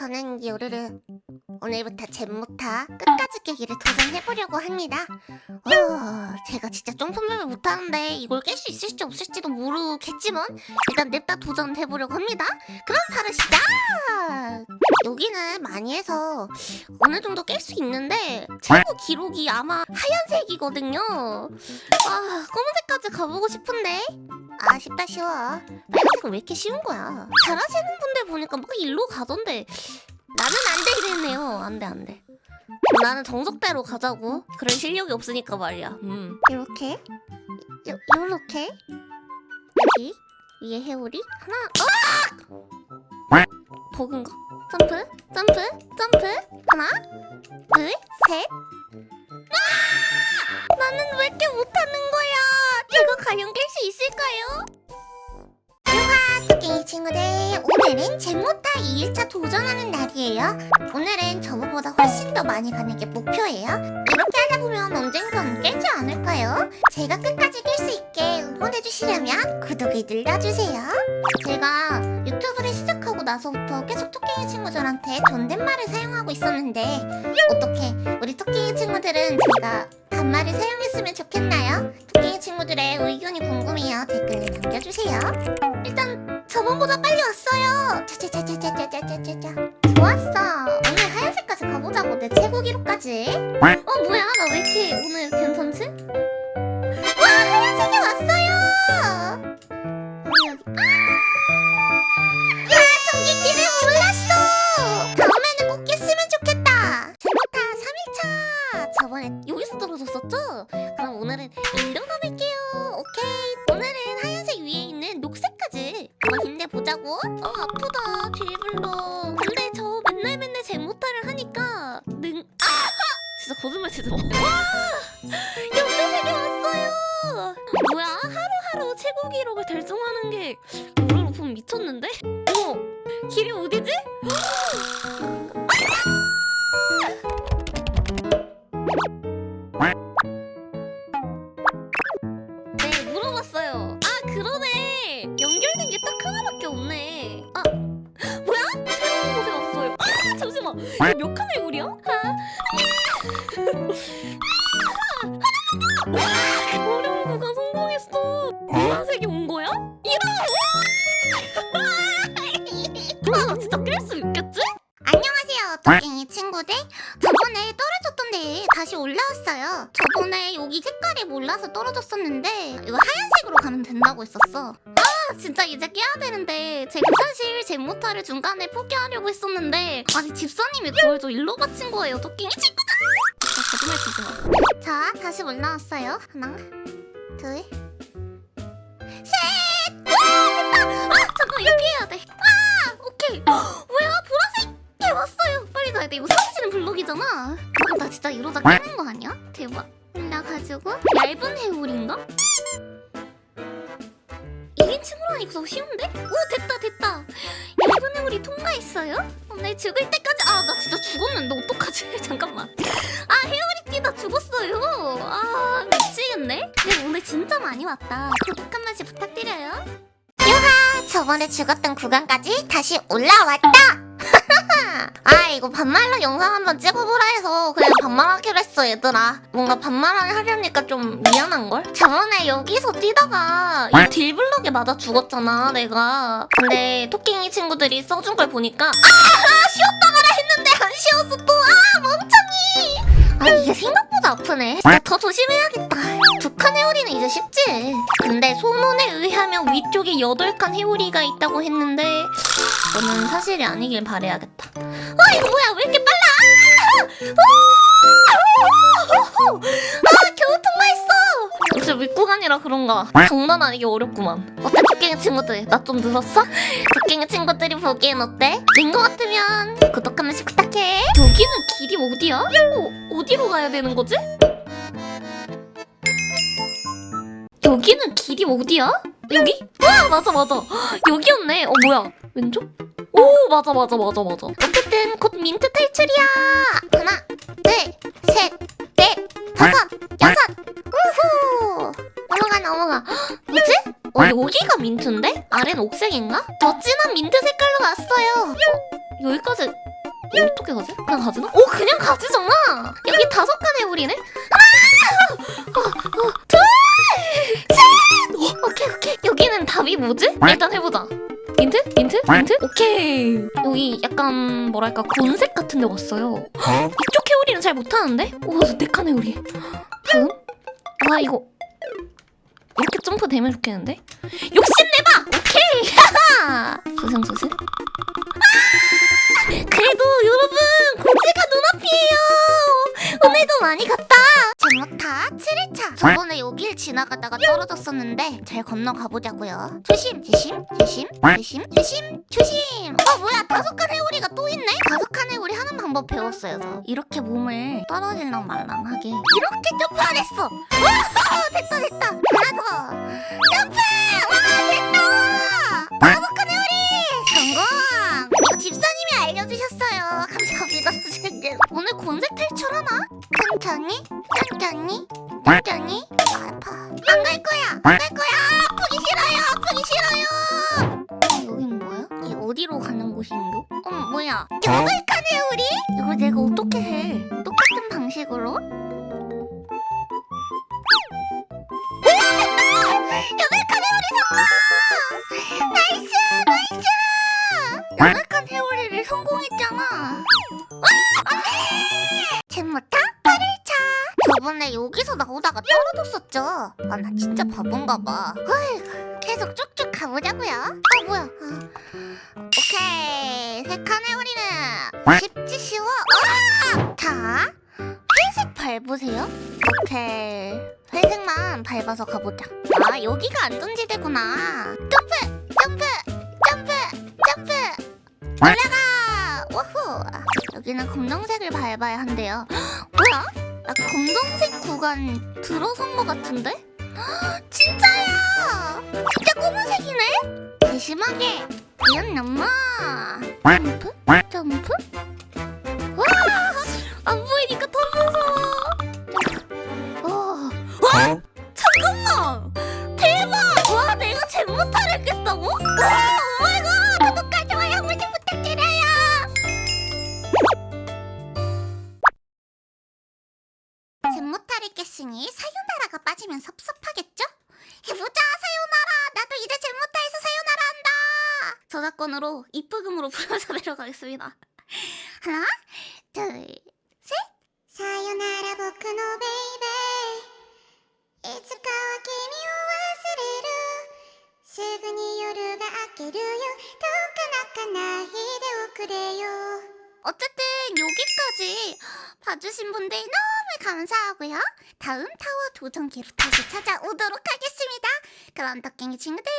저는 요르르 오늘부터 잼모타 끝까지 깨기를 도전해보려고 합니다. 어, 제가 진짜 점프맵을 못하는데 이걸 깰 수 있을지 없을지도 모르겠지만 일단 냅다 도전해보려고 합니다. 그럼 바로 시작! 여기는 많이 해서 어느 정도 깰 수 있는데 최고 기록이 아마 하얀색이거든요. 아, 검은색까지 가보고 싶은데 아 쉽다 쉬워. 빨간 색은 왜 이렇게 쉬운 거야? 잘하시는 분들 보니까 막 일로 가던데 나는 안돼 이랬네요. 안 돼, 안 돼. 나는 정석대로 가자고. 그럴 실력이 없으니까 말이야. 음. 이렇게, 요, 요렇게 여기 위에 해오리 하나. 아! 버그인가? 점프, 점프, 점프. 오늘은 저번보다 훨씬 더 많이 가는 게 목표예요 이렇게 하다 보면 언젠간 깨지 않을까요? 제가 끝까지 깰 수 있게 응원해주시려면 구독을 눌러주세요 제가 유튜브를 시작하고 나서부터 계속 토끼 친구들한테 존댓말을 사용하고 있었는데 어떻게 우리 토끼 친구들은 제가 반말을 사용했으면 좋겠나요? 토끼 친구들의 의견이 궁금해요 댓글을 남겨주세요 일단 저번보다 빨리 왔어요. 짜자자자자자자자자. 좋았어. 오늘 하얀색까지 가보자고 내 최고 기록까지. 어 뭐야 나 왜 이렇게 오늘 괜찮지? 와 하얀색이 왔어요. 아! 야 전기 길을 몰랐어. 다음에는 꼭 깼으면 좋겠다. 제부타 3일차. 저번에 여기서 떨어졌었죠? 그럼 오늘은 인도 가볼게요. 진짜 거짓말 치지 마. 아, 어려운 구간 성공했어. 노란색이 온 거야? 이런. 아, 나 진짜 깰 수 있겠지? 안녕하세요, 토끼이 친구들. 저번에 떨어졌던데 다시 올라왔어요. 저번에 여기 색깔이 몰라서 떨어졌었는데 이거 하얀색으로 가면 된다고 했었어. 아, 진짜 이제 깨야 되는데 제가 사실 제 모타를 중간에 포기하려고 했었는데 아니 집사님이 그걸 저 일로 바친 거예요, 토끼이 친구들. 진짜 거짓말 치지 마. 자, 다시 올라왔어요. 하나, 둘, 셋. 와, 됐다. 아, 잠깐 이거 피해야 돼. 아, 오케이. 뭐야, 보라색. 해 왔어요. 빨리 가야 돼. 이거 사라지는 블록이잖아. 아, 나 진짜 이러다 깨는 거 아니야? 대박. 올라가지고 얇은 해울인가? 1인칭으로 하니까 더 쉬운데? 오 됐다 됐다. 얇은 해울이 통과했어요? 오늘 죽을 때까지 아 나 진짜 죽었는데 어떡하지? 잠깐만. 아 해울이 뛰다 죽었어요. 아 미치겠네. 근데 오늘 진짜 많이 왔다. 구독 한 번씩 부탁드려요. 유하 저번에 죽었던 구간까지 다시 올라왔다. 아 이거 반말로 영상 한번 찍어보라 해서 그냥 반말하기로 했어 얘들아. 뭔가 반말을 하려니까 좀 미안한걸? 저번에 여기서 뛰다가 이 딜블럭에 맞아 죽었잖아 내가. 근데 토끼이 친구들이 써준 걸 보니까 아 쉬었다 가라 했는데 안 쉬었어 또아 멍청이. 아 이게 생각보다 아프네. 나 더 조심해야겠다. 두칸 해오리는 이제 쉽지. 근데 소문에 의하면 위쪽에 여덟 칸 해오리가 있다고 했는데 저는 사실이 아니길 바래야겠다 아 이거 뭐야 왜 이렇게 빨라 아, 아, 아 겨우 통과했어 역시 윗구간이라 그런가 장난 아니게 어렵구만 어때 토끼의 친구들 나 좀 늘었어? 토끼의 친구들이 보기엔 어때? 는거 같으면 구독 한 번씩 부탁해 여기는 길이 어디야? 어, 어디로 가야 되는 거지? 여기는 길이 어디야? 여기? 와 맞아 맞아 여기였네 어 뭐야 왼쪽? 오 맞아 맞아 맞아 맞아 어쨌든 곧 민트 탈출이야 하나 둘셋넷 다섯 여섯 우후 넘어가 넘어가 헉, 뭐지? 어, 여기가 민트인데? 아래는 옥색인가? 더 진한 민트 색깔로 갔어요. 어, 여기까지 어떻게 가지? 그냥 가지나? 오 그냥 가지잖아. 여기 다섯 칸의 우리네. 하나, 어, 어, 둘, 셋. 오, 오케이 오케이. 여기는 답이 뭐지? 일단 해보자. 민트? 오케이. 여기 약간 뭐랄까 곤색 같은 데 왔어요. 이쪽 회오리는 잘 못하는데? 오, 네 칸의 우리. 다음? 아 이거 이렇게 점프 되면 좋겠는데? 욕심내봐! 오케이! 하하! 조심조심. 아! 그래도 여러분 고지가 눈앞이에요! 오늘도 많이 갔다! 제모타 7일차. 저번에 여길 지나가다가 떨어졌었는데 잘 건너가보자고요. 조심 조심 조심 조심 조심 조심. 어 뭐야? 다섯 칸 해오리가 또 있네? 다섯 칸 해오리 하는 방법 배웠어요 저. 이렇게 몸을 떨어질랑 말랑하게. 이렇게 점프하랬어! 와 됐다 됐다. 하나 더! 점프 뭐야 칸의 우리? 이걸 내가 어떻게 해 똑같은 방식으로? 칸의 우리 성공! 나이스 나이스! 칸 해오리를 성공했잖아 와 안돼! 잼모타 8일차 저번에 여기서 나오다가 떨어졌었죠 아 나 진짜 바본가 봐 어휴, 계속 쭉쭉 가보자고요 아 뭐야 아, 칸의 우리는 쉽지 쉬워? 아! 자 회색 밟으세요. 오케이. 회색만 밟아서 가보자. 아 여기가 안전지대구나. 점프 점프 점프 점프. 올라가! 와후! 여기는 검정색을 밟아야 한대요. 뭐야? 나 검정색 구간 들어선 것 같은데? 진짜야! 진짜 검은색이네? 세심하게 이런 엄마 점프? 점프? 와 안 보이니까 더 무서워. 어. 와! 잠깐만! 대박! 와 내가 잼모타를 했겠다고 저작권으로 이쁘금으로 불러서 내려가겠습니다. 하나, 둘, 셋. 사요나라 보크노 베이베 이츠카와 케미오 와스레루 수근이 요루가 아케루요 토카나카나 히데오크레요 어쨌든 여기까지 봐주신 분들 너무 감사하고요. 다음 타워 도전 기록까지 찾아오도록 하겠습니다. 그럼 덕갱이 친구들